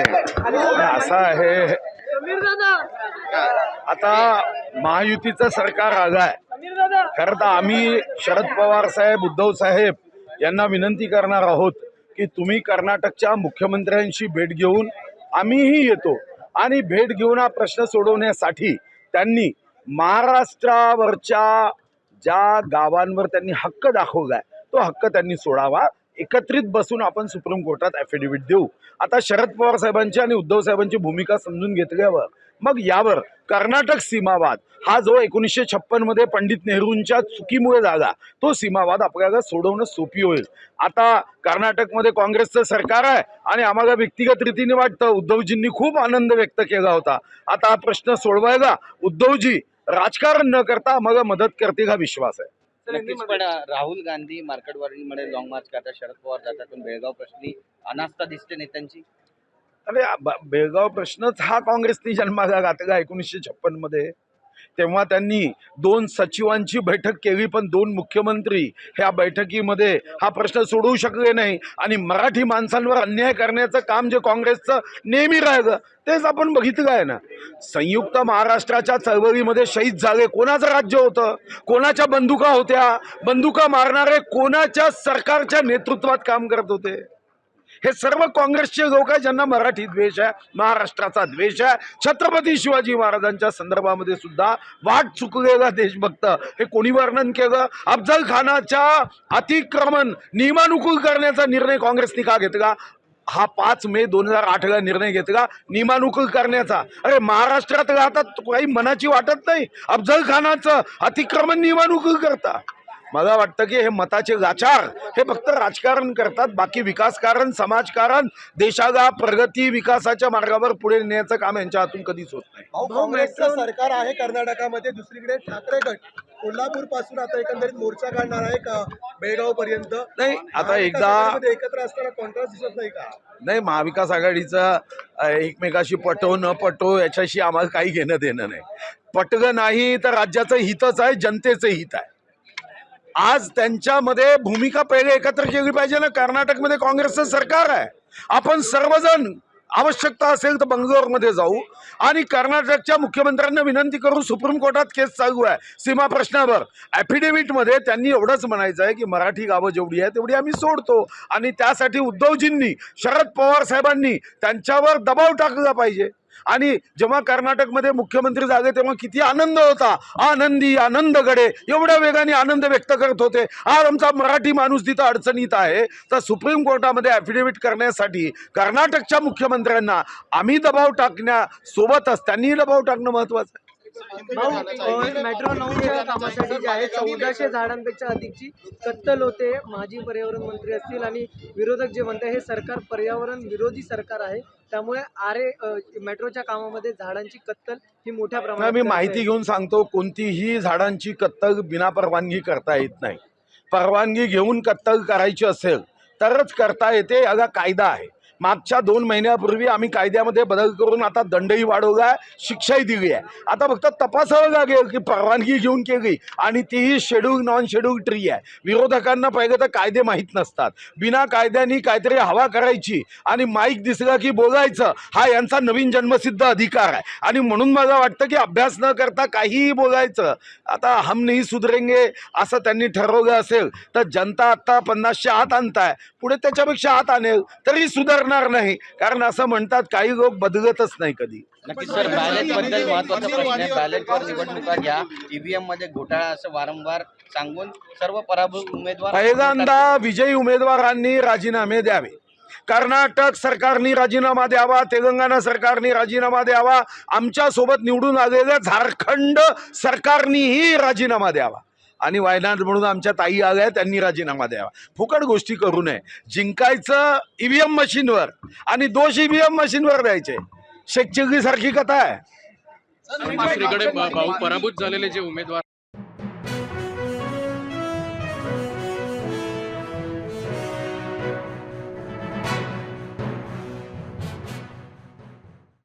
असं आहे. आता महायुतीचं सरकार आलं आहे खरं तर आम्ही शरद पवार साहेब उद्धव साहेब यांना विनंती करणार आहोत की तुम्ही कर्नाटकच्या मुख्यमंत्र्यांशी भेट घेऊन आम्हीही येतो. आणि भेट घेऊन हा प्रश्न सोडवण्यासाठी त्यांनी महाराष्ट्रावरच्या ज्या गावांवर त्यांनी हक्क दाखवलाय तो हक्क त्यांनी सोडावा. एकत्रित बसून आपण सुप्रीम कोर्टात ॲफिडेव्हिट देऊ. आता शरद पवार साहेबांची आणि उद्धव साहेबांची भूमिका समजून घेतल्यावर मग यावर कर्नाटक सीमावाद हा जो एकोणीसशे छप्पनमध्ये पंडित नेहरूंच्या चुकीमुळे झाला तो सीमावाद आपल्याला सोडवणं सोपी होईल. आता कर्नाटकमध्ये काँग्रेसचं सरकार आहे आणि आम्हाला व्यक्तिगत रीतीने वाटतं उद्धवजींनी खूप आनंद व्यक्त केला होता. आता हा प्रश्न सोडवायला उद्धवजी राजकारण न करता आम्हाला मदत करतील हा विश्वास आहे. नक्कीच पण राहुल गांधी मार्केटमध्ये लॉंग मार्च करतात शरद पवार जातात पण बेळगाव प्रश्नी अनास्था दिसते नेत्यांची? अरे बेळगाव प्रश्नच हा काँग्रेसने जन्माला घातला एकोणीसशे छप्पनमध्ये तेव्हा त्यांनी दोन सचिवांची बैठक केली पण दोन मुख्यमंत्री ह्या बैठकीमध्ये हा प्रश्न सोडवू शकले नाही. आणि मराठी माणसांवर अन्याय करण्याचं काम जे काँग्रेसचं नेहमी राहिलं तेच आपण बघितलं आहे ना. संयुक्त महाराष्ट्राच्या चळवळीमध्ये शहीद झाले कोणाचं राज्य होतं? कोणाच्या बंदुका होत्या? बंदुका मारणारे कोणाच्या सरकारच्या नेतृत्वात काम करत होते? हे सर्व काँग्रेसचे लोक आहे ज्यांना मराठी द्वेष आहे महाराष्ट्राचा द्वेष आहे. छत्रपती शिवाजी महाराजांच्या संदर्भामध्ये सुद्धा वाट चुकलेला देशभक्त. हे कोणी वर्णन केलं? अफजल खानाच्या अतिक्रमण नियमानुकूल करण्याचा निर्णय काँग्रेसने का घेतला? हा पाच मे दोन हजार आठला निर्णय घेतला नियमानुकूल करण्याचा. अरे महाराष्ट्रात राहतात काही मनाची वाटत नाही. अफजल खानाचं अतिक्रमण नियमानुकूल करता मला वाटतं की हे मताचे लाचार हे फक्त राजकारण करतात बाकी विकासकारण समाजकारण देशाला प्रगती विकासाच्या मार्गावर पुढे नेण्याचं काम यांच्या हातून कधीच होत नाही. काँग्रेसचं सरकार आहे कर्नाटकामध्ये दुसरीकडे ठाकरे गट. कोल्हापूरपासून आता एकंदरीत मोर्चा काढणार आहे का? बेळगाव पर्यंत नाही आता एकदा एकत्र असताना कॉन्ट्रास्ट दिसत नाही का? नाही महाविकास आघाडीचं एकमेकाशी पटो न पटो याच्याशी आम्हाला काही घेणं देणं नाही. पटलं नाही तर राज्याचं हितच आहे जनतेचं हित आहे. आज त्यांच्यामध्ये भूमिका पहिले एकत्र केली पाहिजे ना? कर्नाटकमध्ये काँग्रेसचं सरकार आहे. आपण सर्वजण आवश्यकता असेल तर बंगलोरमध्ये जाऊ. आणि कर्नाटकच्या मुख्यमंत्र्यांना विनंती करून सुप्रीम कोर्टात केस चालू आहे. सीमा प्रश्नावर. ॲफिडेव्हिटमध्ये त्यांनी एवढंच म्हणायचं आहे की मराठी गावं जेवढी आहे तेवढी आम्ही सोडतो. आणि त्यासाठी उद्धवजींनी शरद पवार साहेबांनी त्यांच्यावर दबाव टाकला पाहिजे. आणि जेव्हा कर्नाटकमध्ये मुख्यमंत्री झाले तेव्हा किती आनंद होता. आनंदी आनंद गडे एवढ्या वेगाने आनंद व्यक्त करत होते. आज आमचा मराठी माणूस तिथं अडचणीत आहे तर सुप्रीम कोर्टामध्ये ॲफिडेव्हिट करण्यासाठी कर्नाटकच्या मुख्यमंत्र्यांना आम्ही दबाव टाकण्यासोबतच त्यांनी दबाव टाकणं महत्त्वाचं आहे. मेट्रो नऊच्या कामासाठी जे आहे चौदाशे झाडांपेक्षा अधिकची कत्तल होते. माजी पर्यावरण मंत्री असतील आणि विरोधक जे म्हणतात हे सरकार पर्यावरण विरोधी सरकार आहे. त्यामुळे आरे मेट्रोच्या कामामध्ये झाडांची कत्तल ही मोठ्या प्रमाणात मी. माहिती घेऊन सांगतो कोणतीही झाडांची कत्तल बिना परवानगी करता येत नाही परवानगी घेऊन कत्तल करायची असेल तरच करता येते याला कायदा आहे मागच्या दोन महिन्यापूर्वी आम्ही कायद्यामध्ये बदल करून आता दंडही वाढवला आहे शिक्षाही दिली आहे. आता फक्त तपासावं लागेल की परवानगी घेऊन केली आणि तीही शेड्यूल नॉन शेड्यूल ट्री आहे. विरोधकांना पहिले तर कायदे माहीत नसतात. बिना कायद्यानी काहीतरी हवा करायची आणि माईक दिसला की बोलायचं हा यांचा नवीन जन्मसिद्ध अधिकार आहे. आणि म्हणून मला वाटतं की अभ्यास न करता काहीही बोलायचं. आता हम नाही सुधरेंगे असं त्यांनी ठरवलं असेल तर जनता आत्ता पन्नासशे आत आणताय. पुढे त्याच्यापेक्षा आत आणेल तरी सुधारणार नाही. कारण असं म्हणतात काही लोक बदलतच नाही कधी. नक्कीच सर बॅलेटबद्दल महत्त्वाचा प्रश्न आहे. बॅलेटवर निवडणुका घ्या. ईव्हीएममध्ये घोटाळा असं वारंवार सांगून सर्व पराभूत उमेदवार पहिल्यांदा विजयी उमेदवारांनी राजीनामे द्यावे. कर्नाटक सरकारनी राजीनामा द्यावा तेलंगणा सरकारनी राजीनामा द्यावा आमच्यासोबत निवडून आलेल्या झारखंड सरकारनीही राजीनामा द्यावा. आणि वायनाड म्हणून आमच्या ताई आल्या त्यांनी राजीनामा द्यावा. फुकट गोष्टी करू नये. जिंकायचं ईव्हीएम मशीनवर आणि दोष ईव्हीएम मशीनवर द्यायचे. शेखचिल्ली सारखी कथा आहे. भाऊ पराभूत झालेले जे उमेदवार